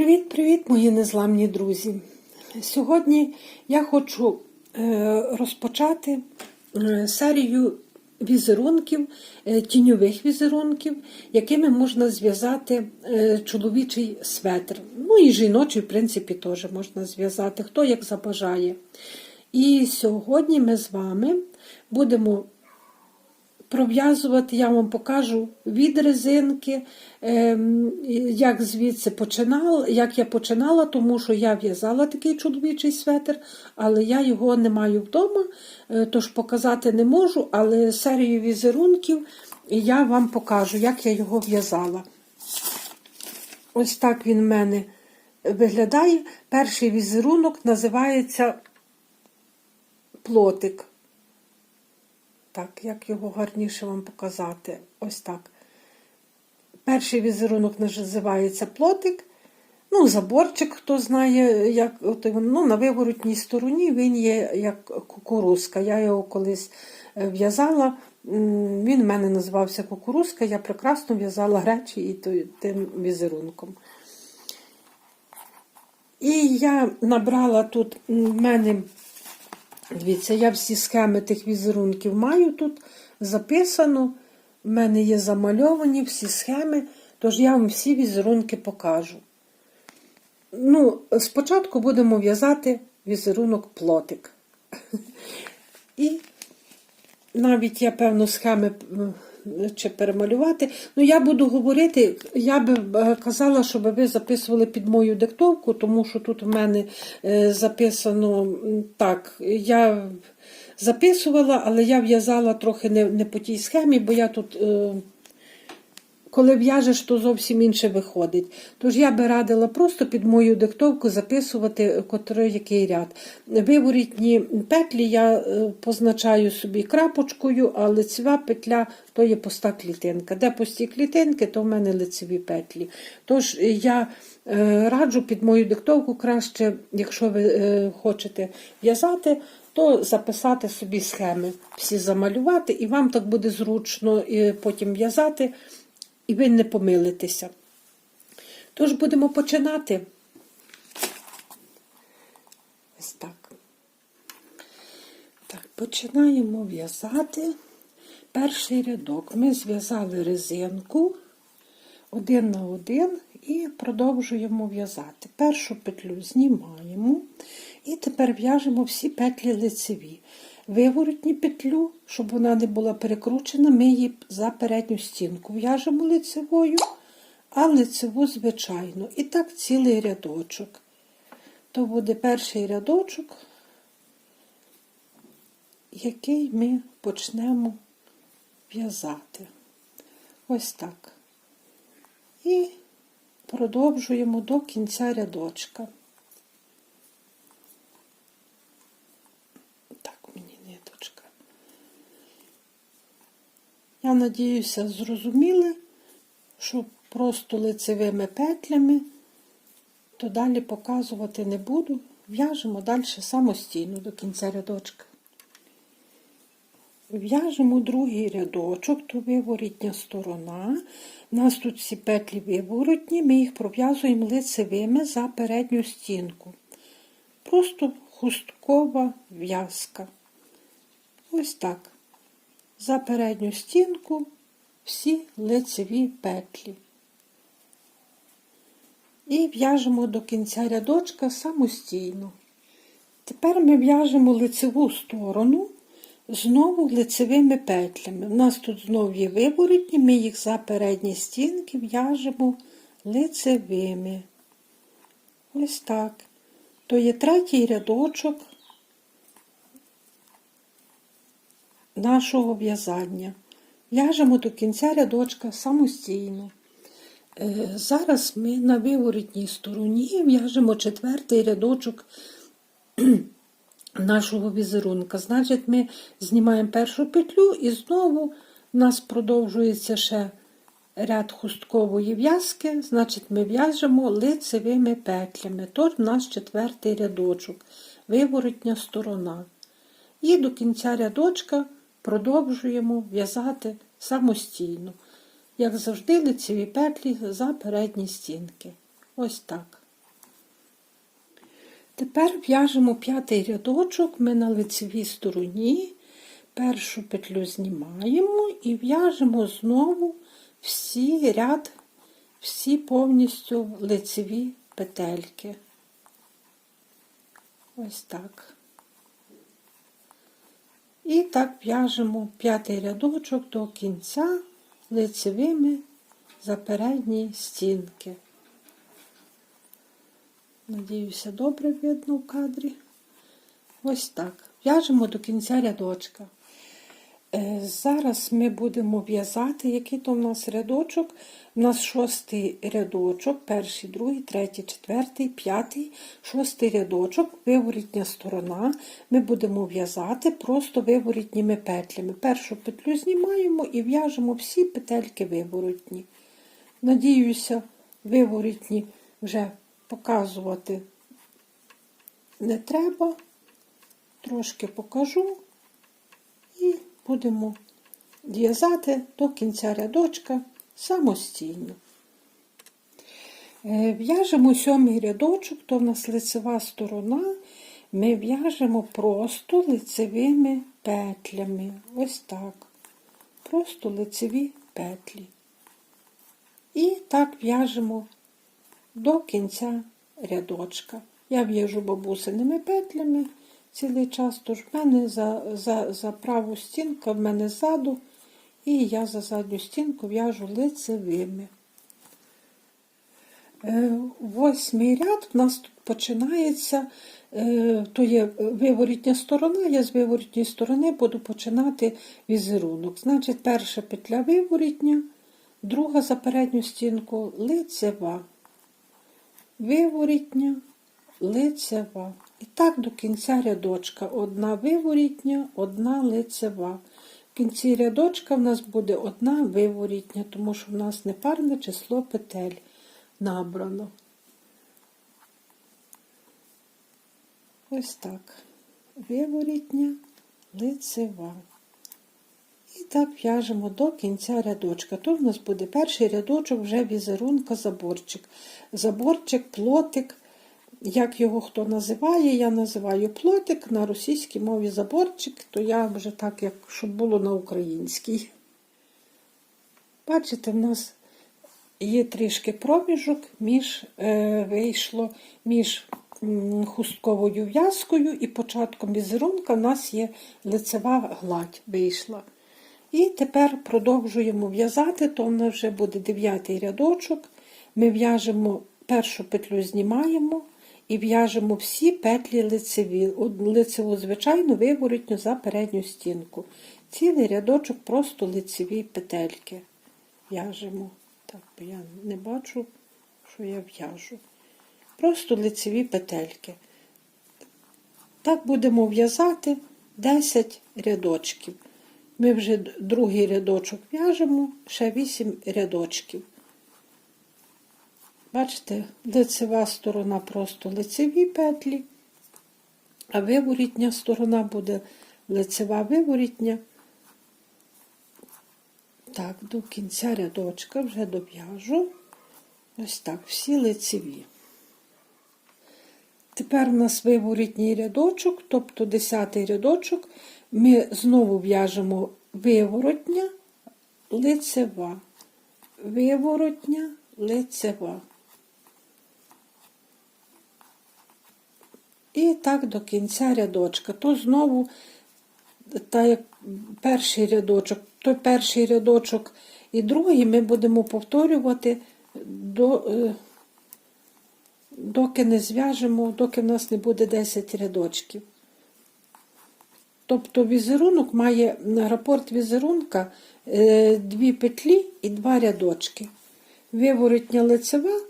Привіт-привіт, мої незламні друзі! Сьогодні я хочу е, розпочати е, серію візерунків, е, тіньових візерунків, якими можна зв'язати чоловічий светр. Ну і жіночий, в принципі, теж можна зв'язати, хто як забажає. І сьогодні ми з вами будемо пров'язувати, я вам покажу від резинки, ем, як звідси починала, як я починала, тому що я в'язала такий чоловічий светр, але я його не маю вдома, е, тож показати не можу, але серію візерунків я вам покажу, як я його в'язала. Ось так він в мене виглядає. Перший візерунок називається плотик. Так, як його гарніше вам показати? Ось так. Перший візерунок називається плотик. Ну, заборчик, хто знає, як ну, на виворотній стороні він є як кукурузка. Я його колись е, в'язала, він в мене називався кукурузка, я прекрасно в'язала гречі і тим візерунком. І я набрала тут в мене Дивіться, я всі схеми тих візерунків маю тут записано. В мене є замальовані всі схеми, тож я вам всі візерунки покажу. Ну, Спочатку будемо в'язати візерунок плотик. І навіть я, певно, схеми чи перемалювати. Ну, я буду говорити, я би е, казала, щоб ви записували під мою диктовку, тому що тут в мене е, записано так. я записувала, але я в'язала трохи не не по тій схемі, бо я тут е, коли в'яжеш, то зовсім інше виходить. Тож я би радила просто під мою диктовку записувати котрий який ряд. Виворітні петлі я е, позначаю собі крапочкою, а лицева петля то є пуста клітинка. Де пусті клітинки, то в мене лицеві петлі. Тож я е, раджу під мою диктовку краще, якщо ви е, хочете в'язати. То записати собі схеми, всі замалювати, і вам так буде зручно потім в'язати і ви не помилитеся. Тож будемо починати. Ось так. Так, починаємо в'язати перший рядок. Ми зв'язали резинку один на один і продовжуємо в'язати. Першу петлю знімаємо і тепер в'яжемо всі петлі лицеві виворотні петлю, щоб вона не була перекручена, ми її за передню стінку в'яжемо лицевою, а лицеву, звичайно. І так цілий рядочок. То буде перший рядочок, який ми почнемо в'язати. Ось так. І продовжуємо до кінця рядочка. Я надіюся, зрозуміли, що просто лицевими петлями, то далі показувати не буду. В'яжемо далі самостійно до кінця рядочка. В'яжемо другий рядочок, то виворітня сторона. У нас тут всі петлі виворотні, ми їх пров'язуємо лицевими за передню стінку. Просто хусткова в'язка. Ось так за передню стінку всі лицеві петлі. І в'яжемо до кінця рядочка самостійно. Тепер ми в'яжемо лицеву сторону знову лицевими петлями. У нас тут знову є виворотні, ми їх за передні стінки в'яжемо лицевими. Ось так. То є третій рядочок нашого в'язання. В'яжемо до кінця рядочка самостійно. Е, зараз ми на виворотній стороні в'яжемо четвертий рядочок нашого візерунка. Значить, ми знімаємо першу петлю і знову у нас продовжується ще ряд хусткової в'язки, значить, ми в'яжемо лицевими петлями. Тож у нас четвертий рядочок, виворотня сторона. І до кінця рядочка продовжуємо в'язати самостійно, як завжди, лицеві петлі за передні стінки. Ось так. Тепер в'яжемо п'ятий рядочок, ми на лицевій стороні. Першу петлю знімаємо і в'яжемо знову всі ряд, всі повністю лицеві петельки. Ось так. І так в'яжемо п'ятий рядочок до кінця лицевими за передні стінки. Надіюся, добре видно в кадрі. Ось так. В'яжемо до кінця рядочка. Е, Зараз ми будемо в'язати, який то в нас рядочок. У нас шостий рядочок, перший, другий, третій, четвертий, п'ятий, шостий рядочок, виворітня сторона. Ми будемо в'язати просто виворітніми петлями. Першу петлю знімаємо і в'яжемо всі петельки виворотні. Надіюся, виворітні вже показувати не треба. Трошки покажу будемо в'язати до кінця рядочка самостійно. Е, В'яжемо сьомий рядочок, то в нас лицева сторона. Ми в'яжемо просто лицевими петлями. Ось так. Просто лицеві петлі. І так в'яжемо до кінця рядочка. Я в'яжу бабусиними петлями цілий час, тож в мене за, за, за праву стінку, в мене ззаду, і я за задню стінку в'яжу лицевими. Е, Восьмий ряд в нас тут починається, е, то є виворітня сторона, я з виворітньої сторони буду починати візерунок. Значить, перша петля виворітня, друга за передню стінку лицева, виворітня, лицева. І так до кінця рядочка. Одна виворітня, одна лицева. В кінці рядочка в нас буде одна виворітня, тому що в нас непарне число петель набрано. Ось так. Виворітня, лицева. І так в'яжемо до кінця рядочка. Тут в нас буде перший рядочок вже візерунка заборчик. Заборчик, плотик, як його хто називає, я називаю плотик на російській мові заборчик, то я вже так, як щоб було на українській. Бачите, в нас є трішки проміжок між е, вийшло між хустковою в'язкою і початком візерунка в нас є лицева гладь вийшла. І тепер продовжуємо в'язати, то в нас вже буде дев'ятий рядочок. Ми в'яжемо першу петлю знімаємо і в'яжемо всі петлі лицеві, лицеву, звичайно, виворотню за передню стінку. Цілий рядочок просто лицеві петельки в'яжемо. Так, бо я не бачу, що я в'яжу. Просто лицеві петельки. Так будемо в'язати 10 рядочків. Ми вже другий рядочок в'яжемо, ще 8 рядочків. Бачите, лицева сторона просто лицеві петлі, а виворітня сторона буде лицева виворітня. Так, до кінця рядочка вже дов'яжу. Ось так, всі лицеві. Тепер у нас виворітній рядочок, тобто 10 рядочок, ми знову в'яжемо виворотня, лицева, виворотня, лицева. І так до кінця рядочка. То знову, так як перший рядочок, то перший рядочок і другий ми будемо повторювати до, е, доки не зв'яжемо, доки в нас не буде 10 рядочків. Тобто візерунок має рапорт візерунка е, дві петлі і два рядочки. Виворотня лицева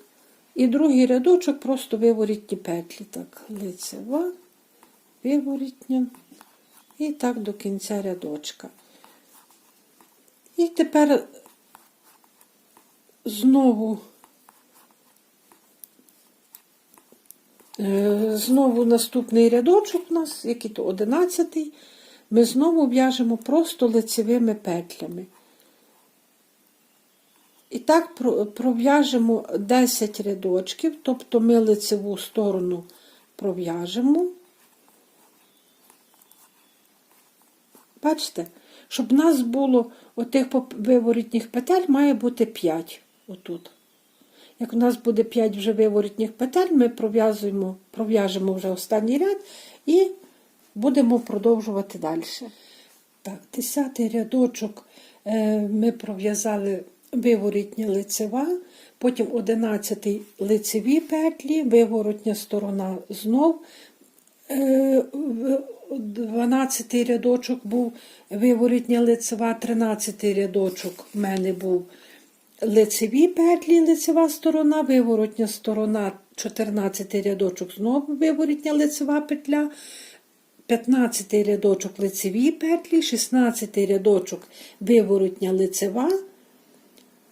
і другий рядочок просто виворітні петлі. Так, лицева, виворітня і так до кінця рядочка. І тепер знову е, знову наступний рядочок у нас, який то одинадцятий, ми знову в'яжемо просто лицевими петлями. І так пров'яжемо 10 рядочків, тобто ми лицеву сторону пров'яжемо. Бачите, щоб в нас було отих виворітніх петель, має бути 5 отут. Як у нас буде 5 вже виворітніх петель, ми пров'яжемо вже останній ряд і будемо продовжувати далі. Так, десятий рядочок е, ми пров'язали виворітня лицева, потім одинадцятий лицеві петлі, виворотня сторона знов. Е, 12 рядочок був виворітня лицева, 13 рядочок в мене був лицеві петлі, лицева сторона, виворотня сторона, 14 рядочок, знову виворітня лицева петля, 15 рядочок лицеві петлі, 16 рядочок виворотня лицева,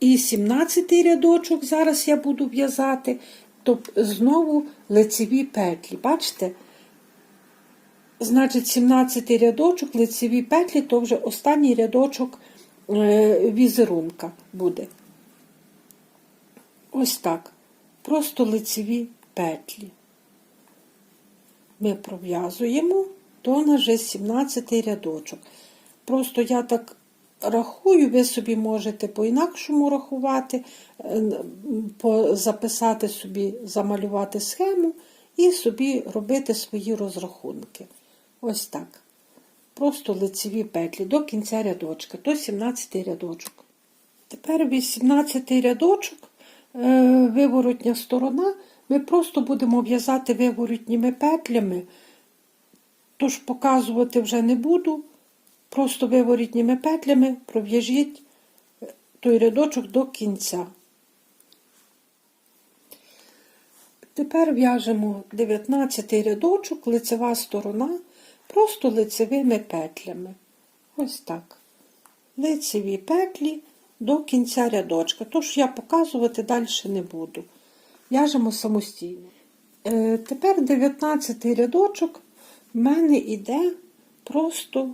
і 17 рядочок зараз я буду в'язати, тобто знову лицеві петлі. Бачите? Значить, 17 рядочок, лицеві петлі, то вже останній рядочок е, візерунка буде. Ось так. Просто лицеві петлі. Ми пров'язуємо, то у вже 17 рядочок. Просто я так рахую, ви собі можете по-інакшому рахувати, е, записати собі, замалювати схему і собі робити свої розрахунки. Ось так. Просто лицеві петлі до кінця рядочка, то 17 рядочок. Тепер 18 рядочок, е, виворотня сторона, ми просто будемо в'язати виворотніми петлями, тож показувати вже не буду. Просто виворотніми петлями пров'яжіть той рядочок до кінця. Тепер в'яжемо 19 рядочок, лицева сторона, просто лицевими петлями. Ось так. Лицеві петлі до кінця рядочка. Тож я показувати далі не буду. В'яжемо самостійно. Е, тепер 19 рядочок в мене йде просто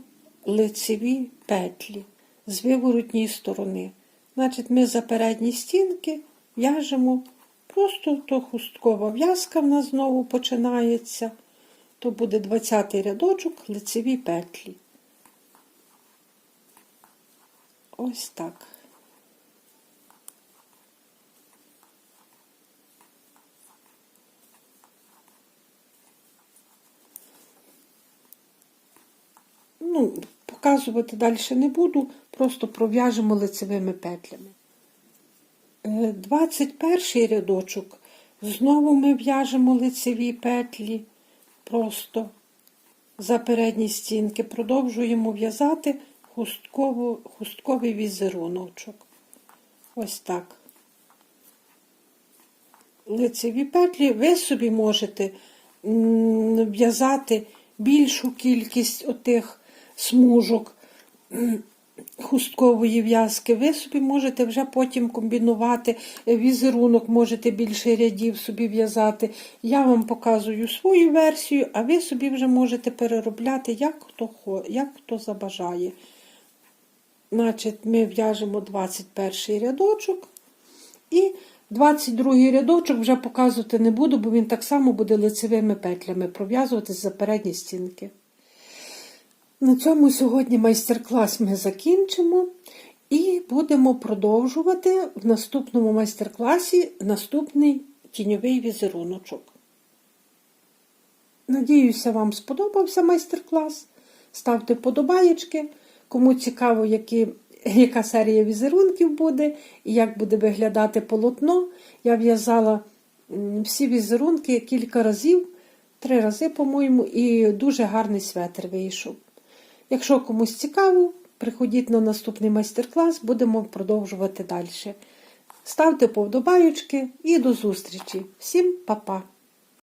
лицеві петлі з виворотньої сторони. Значить, ми за передні стінки в'яжемо просто то хусткова в'язка в нас знову починається. То буде 20 рядочок лицеві петлі. Ось так. Ну, показувати далі не буду, просто пров'яжемо лицевими петлями. Е, 21 рядочок. Знову ми в'яжемо лицеві петлі просто за передні стінки. Продовжуємо в'язати хустковий візеруночок. Ось так. Лицеві петлі ви собі можете в'язати більшу кількість отих смужок хусткової в'язки. Ви собі можете вже потім комбінувати е, візерунок, можете більше рядів собі в'язати. Я вам показую свою версію, а ви собі вже можете переробляти, як хто, як хто забажає. Значить, ми в'яжемо 21 рядочок і 22 рядочок вже показувати не буду, бо він так само буде лицевими петлями пров'язуватись за передні стінки. На цьому сьогодні майстер-клас ми закінчимо і будемо продовжувати в наступному майстер-класі наступний тіньовий візеруночок. Надіюся, вам сподобався майстер-клас. Ставте вподобаєчки. Кому цікаво, які, яка серія візерунків буде і як буде виглядати полотно. Я в'язала всі візерунки кілька разів, три рази, по-моєму, і дуже гарний светр вийшов. Якщо комусь цікаво, приходіть на наступний майстер-клас, будемо продовжувати далі. Ставте повдобаючки і до зустрічі. Всім па-па!